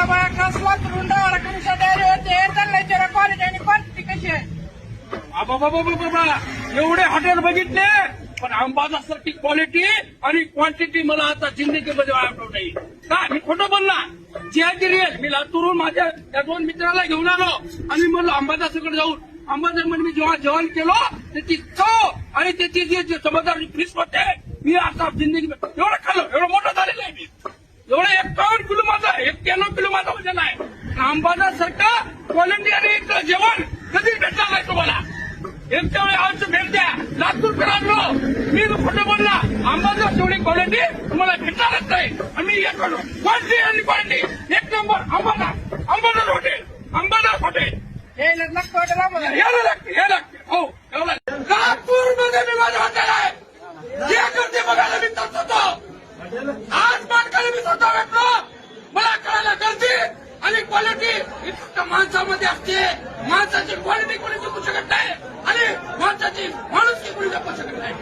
म्हटलं बाया कसला रुंडावर कमिशन डायरेक्ट चाललाय क्वालिटी आणि क्वांटिटी कशी आहे? बाबा बाबा एवढे हॉटेल बघितले पण आंबादासारखी क्वालिटी आणि क्वांटिटी मला आता जिंदगीमध्ये आठवत नाही. का? मी खोटं बोलला? जे रिअल मी लातूरून माझ्या त्या दोन मित्राला घेऊन आलो आणि म्हणलो अंबादासाकडे जाऊन. अंबादासमध्ये मी जेव्हा जेवण केलो त्याची चव आणि त्याची जी समजदार फ्रीज होते मी आता जिंदगी एवढं खाल्लं एवढं मोठं झालेलं आहे मी एवढं एकावन्न किलो एक्क्याण्णव किलो माझा वजन आहे अंबादासारखं क्वालिटी आणि एक जेवण कधीच भेटणार नाही तुम्हाला? एकट्या वेळी आमचं भेट द्या. लातूर फिरालो मी खोटं बोलला. अंबादास एवढी क्वालिटी तुम्हाला भेटणारच नाही. मी एक क्वालिटी आणि क्वालिटी एक number Ambadas. Ambadas hotel. Ambadas hotel. हे लग्न लागते हे लागते हो एवढं नागपूरमध्ये मी माझं हॉटेल आहे जे करते बघायला मी जात होतो आज मानकाला मी स्वतः भेटलो मला कळायला गर्दी आणि क्वालिटी ही फक्त माणसामध्ये असते. माणसाची क्वालिटी कोणी जपू शकत नाही. आणि माणसाची माणूस कोणी जपू शकत नाही.